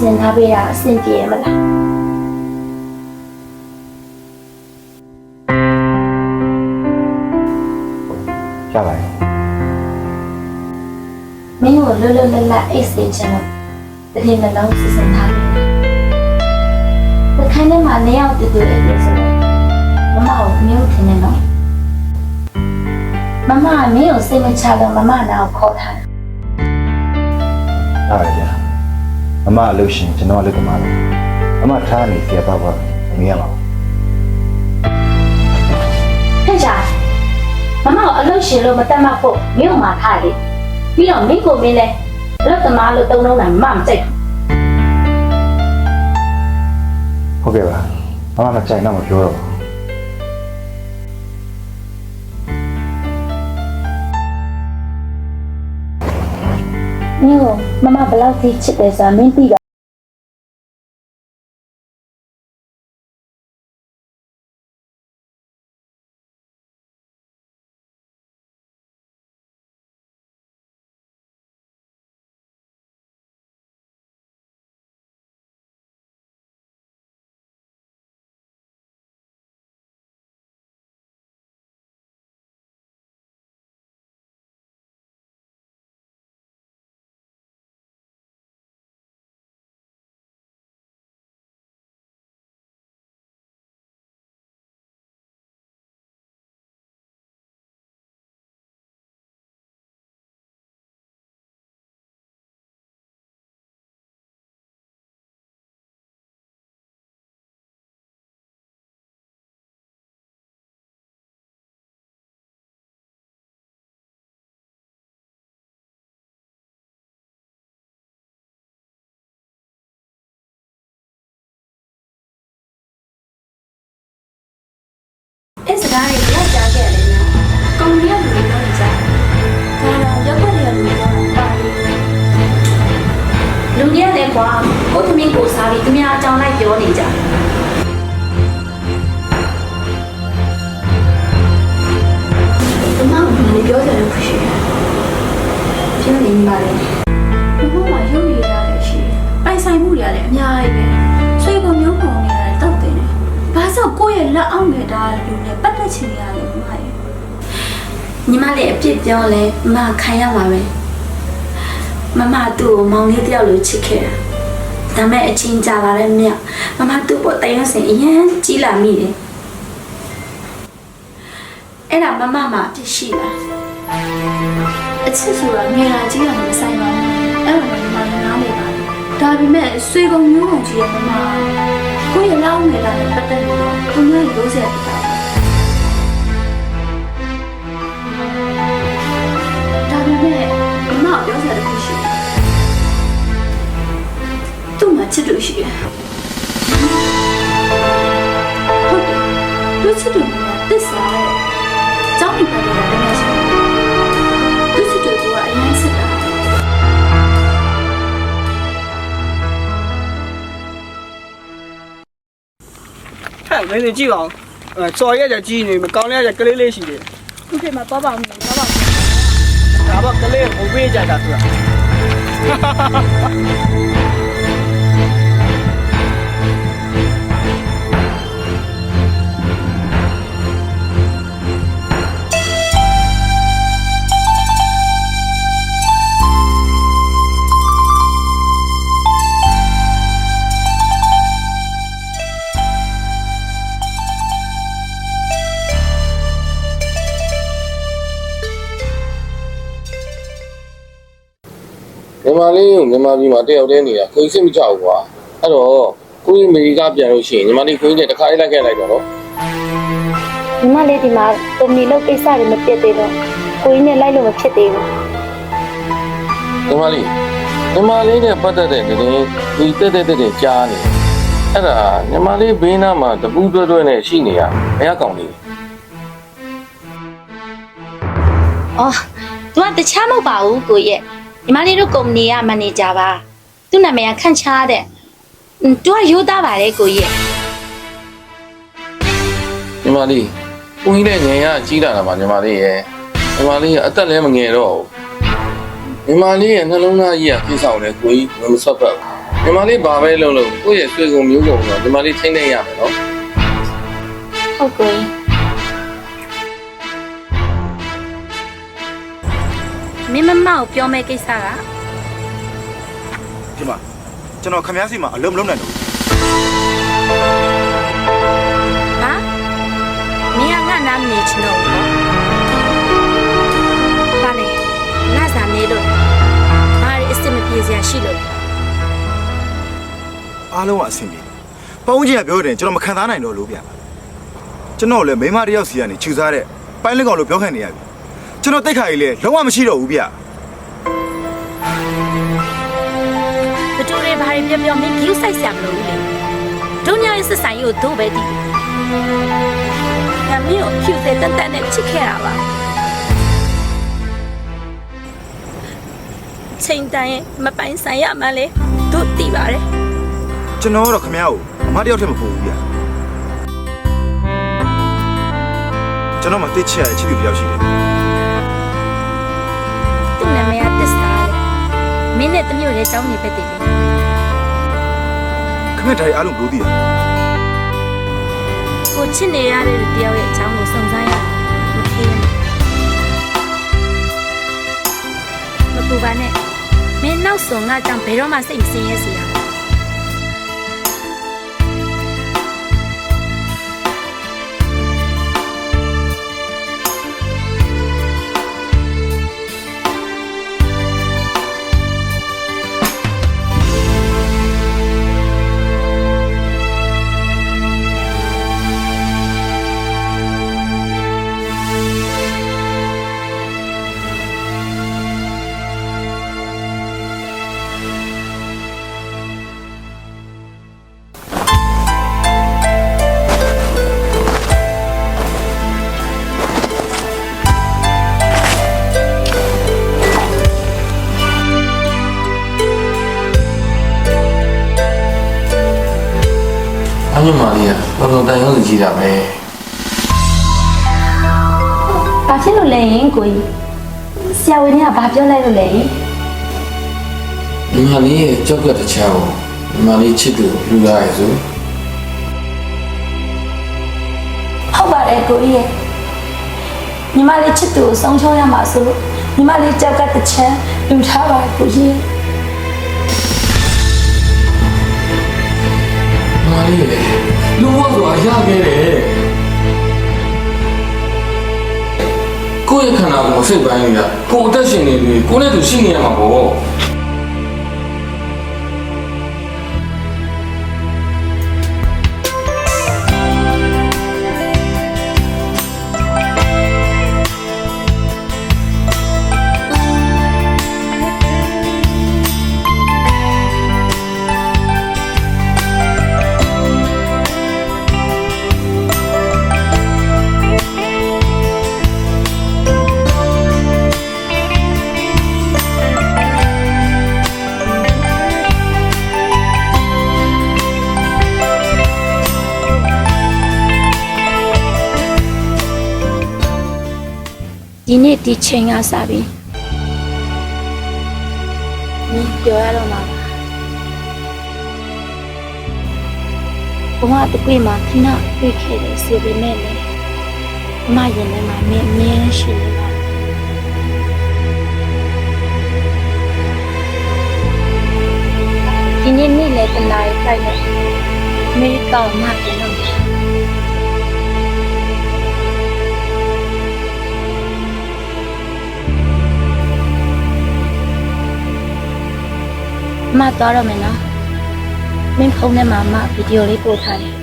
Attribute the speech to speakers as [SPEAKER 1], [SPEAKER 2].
[SPEAKER 1] ဘယ်လိုလဲမစီစဉ်ထားပေးတာအဆင်ပြေရမလား
[SPEAKER 2] ရပါတယ်
[SPEAKER 1] မင်းကိုလွတ်လွတ်လပ်လပ်အိတ်စေချင်လို့တတိနှလုံးစီစဉ်ထားပေးတယ်။တခန်းထဲမှာနေရောက်တူတူအိတ်လို့ဆိုတော့မမကိုမျိုးထင်နေတော့မမကမင်းကိုစိတ်မချလို့မမနာကိုခေါ်ထားတယ်
[SPEAKER 2] ရပါတယ်ဗျာ မမအလုပ်ရှင်ကျွန်တော်အလုပ်သမားလို့မမထားနေဆရာပေါ့ပေါ့မင်းရပါဘူး။
[SPEAKER 1] ဟဲ့ကြာမမကိုအလုပ်ရှင်လို့မတတ်မှတ်ဖို့မင်းကိုမှထားလေ။ပြီးတော့မင်းကိုမင်းလဲအလုပ်သမားလို့တုံးလုံးတာမမမကြိုက်ဘူး
[SPEAKER 2] ဟုတ်ကဲ့ပါမမမကြိုက်တော့မပြောတော့ဘူး
[SPEAKER 1] မင်းကိုမမဘယ်လောက်ထိချစ်တယ်ဆိုတာမင်းသိတာ အဲ့စကားတွေလောက်ကြားခဲ့ရတယ်နော်။ကောင်ကြီးကလူတွေပြောနေကြတယ်။ဒါတော့ရက်ွက်ရလူတွေပြောတာပါလေ။လူကြီးရတယ်ကွာ။ကိုသမီးကိုစားပြီးသူများအကြောင်းလိုက်ပြောနေကြတယ်။မမကလည်းပြောတယ်လို့ရှိတယ်။ပြောနေမှာလေ
[SPEAKER 3] ဘုံမှာရုပ်ရည်ရတယ်ရှိတယ်ပိုင်ဆိုင်မှုတွေလည်းအများကြီးပဲဆွေပုံမျိုးပုံနေရ တယ်တောက်တယ်တယ်ဘာလို့ကိုယ့်ရဲ့လက်အောက်နေတာလူနဲ့ပတ်သက်ချင်ရလဲမမရဲ့
[SPEAKER 1] ညီမလေးအပြစ်ပြောလဲမမခံရမှာပဲမမသူ့ကိုမောင်လေးတယောက်လိုချစ်ခဲ့တာဒါမဲ့အချင်းကြာလာတဲ့မြတ်မမသူ့ပေါ်တရားစင်အရင်ကြီးလာမိတယ်အဲ့ဒါမမမှအပြစ်ရှိလား
[SPEAKER 3] အချစ်ဆိုတာငယ်လာကြီးတာမဆိုင်ပါဘူးအဲ့လိုမျိုးမှနားလေပါဒါပေမဲ့ဆွေပုံမျိုးပုံကြီးရဲ့မမကိုယ့်ရဲ့လက်အောက်နေတာနဲ့ပတ်သက်လို့သူများရိုးစရာတတ်ဒါပေ မဲ့မမပြောစရာတခုရှိတယ်သူ့မှာချစ်လို့ရှိတယ်ဟုတ်တယ်သူချစ်တယ်ကသစ္စာရဲ့ကျောင်းဒီပတ်တယ်တကယ်ရှိတယ်သူချစ်တယ်ကအရင်စစ်တာ
[SPEAKER 4] ဟဲ့မင်းနေကြည့်ပါဦးအဲစော်ရက်ကြကြီးနေမကောင်းတဲ့ကြကလေးလေးရှိတယ်
[SPEAKER 3] ခုခေတ်မှာသွားပါဦးမယ်သွားပါဦး
[SPEAKER 4] ဒါပေါ့ကလေးကိုဝေးကြတာဆိုတာ
[SPEAKER 5] မြန်မာလေးကိုမြန်မာပြည်မှာတယောက်တည်းနေတာကိုကြီးစိတ်မကြဘူးကွာအဲ့တော့ကိုကြီးအမေရိကပြန်လို့ရှိရင်မြန်မာလေးကိုကြီးနဲ့တစ်ခါလေးလိုက်ခဲ့လိုက်တော့နော်
[SPEAKER 1] ညီမလေးဒီမှာကုမ္ပဏီလုပ်ကိစ္စတွေမပြတ်သေးတော့ကိုကြီးနဲ့လိုက်လို့မဖြစ်သေးဘူး
[SPEAKER 5] မြန်မာလေးမြန်မာလေးနဲ့ပတ်သက်တဲ့တည်းဒီတက်တက်တက်တက်ကြားနေအဲ့ဒါမြန်မာလေးဘေးနားမှာတပူးတွဲတွဲနဲ့ရှိနေရဘယ်ကောင်လေး
[SPEAKER 1] အော် तू ကတခြားမဟုတ်ပါဘူးကိုရဲ့ ညီမလေးတို့ကုမ္ပဏီကမန်နေဂျာပါသူ့နာမည်ကခန့်ချားတဲ့อืม तू ကရိုးသားပါတယ်ကိုရဲ့
[SPEAKER 5] မြန်မာလေးကိုကြီးနဲ့ငယ်ရကြီးလာတာပါမြန်မာလေးရဲ့မြန်မာလေးကအသက်လည်းမငယ်တော့ဘူး ညီမလေးရဲ့နှလုံးသားကြီးကကိစ္စကိုလည်းကိုကြီးမဆွတ်ပတ်ဘူးညီမလေးဘာပဲလုပ်လို့ကိုယ့်ရဲ့ဆွေကုန်မျိုးကုန်တော့ညီမလေးထိမ့်နေရမယ်နော်
[SPEAKER 3] ဟုတ်ကို
[SPEAKER 1] မင်းမမကိုပြောမဲ့ကိစ္စက
[SPEAKER 2] ဒီမှာကျွန်တော်ခမည်းစီမှာအလုံးမလုံးနိုင်တော့
[SPEAKER 1] ဟာမင်းကငါနားမနေချင်တော့ဘူးနော်ဘာလဲငါစားနေလို့ဘာရီအစ်စ်မပြေစရာရှိလို့
[SPEAKER 2] အားလုံးကအဆင်ပြေပေါင်းကြီးကပြောတယ်ကျွန်တော်မခံစားနိုင်တော့လို့ဗျာကျွန်တော်လည်းမိန်းမတစ်ယောက်စီကနေခြူစားတဲ့ပိုင်းလက်ကောင်လို့ပြောခံနေရပြီ ကျွန်တော်တိတ်ခါကြီးလည်းလုံးဝမရှိတော့ဘူးဗျာ
[SPEAKER 1] ဘတူတွေဘာတွေပြောပြောမင်း view ဆိုင်စရာမလိုဘူးလေဒုညရဲ့စစ်ဆိုင်ကိုဒို့ပဲတည်ငါမင်းကိုဖြူစဲတန်တန်နဲ့ချစ်ခဲ့တာပါချိန်တိုင်းရဲ့မပိုင်ဆိုင်ရမှန်းလေတို့တည်ပါတယ်
[SPEAKER 2] ကျွန်တော်ကတော့ခမည်းကိုအမတစ်ယောက်တည်းမပို့ဘူးဗျာကျွန်တော်မှတိတ်ချရချစ်သူတစ်ယောက်ရှိတယ်
[SPEAKER 1] မင်းနဲ့တမျိုးလေးចောင်းနေပဲတည်လေ
[SPEAKER 2] ခမည်းတိုင်းအားလုံးဘလို့သိတာ
[SPEAKER 1] ကိုချစ်နေရတဲ့တယောက်ရဲ့အကြောင်းကိုစုံစမ်းရမခေးမပူပါနဲ့မင်းနောက်ဆုံးငါကြောင့်ဘယ်တော့မှစိတ်မစင်းရဲစေရဘူး
[SPEAKER 5] အညီမလေးကဘယ်လိုတိုင်ရုံးစီကြည့်တာပဲ
[SPEAKER 3] ဘာဖြစ်လို့လဲရင်ကိုကြီးဆရာဝန်ကြီးကဘာပြောလိုက်လို့လဲရင်
[SPEAKER 5] ညီမလေးရဲ့ကြောက်ကတခြားကိုညီမလေးချစ်သူလူလာရဲ့ဆို
[SPEAKER 3] ဟုတ်ပါတယ်ကိုကြီးရဲ့ညီမလေးချစ်သူကိုဆုံးရှုံးရမှာဆိုလို့ညီမလေးကြောက်ကတစ်ချမ်းလူထားပါကိုကြီးရဲ့
[SPEAKER 5] မလေးရဲ့လူဘဆိုတာရခဲ့တယ်ကိုယ့်ရဲ့ခန္ဓာကိုယ်စိတ်ပိုင်းနေတာကိုယ်အသက်ရှင်နေပြီကိုယ်နဲ့သူရှိနေရမှာပေါ့
[SPEAKER 1] ဒီနေ့ဒီချိန်ကစပြီမင်းပြောရတော့မှာဘဝတစ်ခွေမှာခဏတွေ့ခဲ့တယ်ဆိုပေမဲ့လည်းအမရင်ထဲမှာမင်းအမြဲရှိနေပါဒီနေ့နေ့လည်းတနားရီဖိုက်နဲ့အမေရိကန်မှာပြန်တော့ အမသွားတော့မယ်နော်မင်းဖုန်းထဲမှာအမဗီဒီယိုလေးပို့ထားတယ်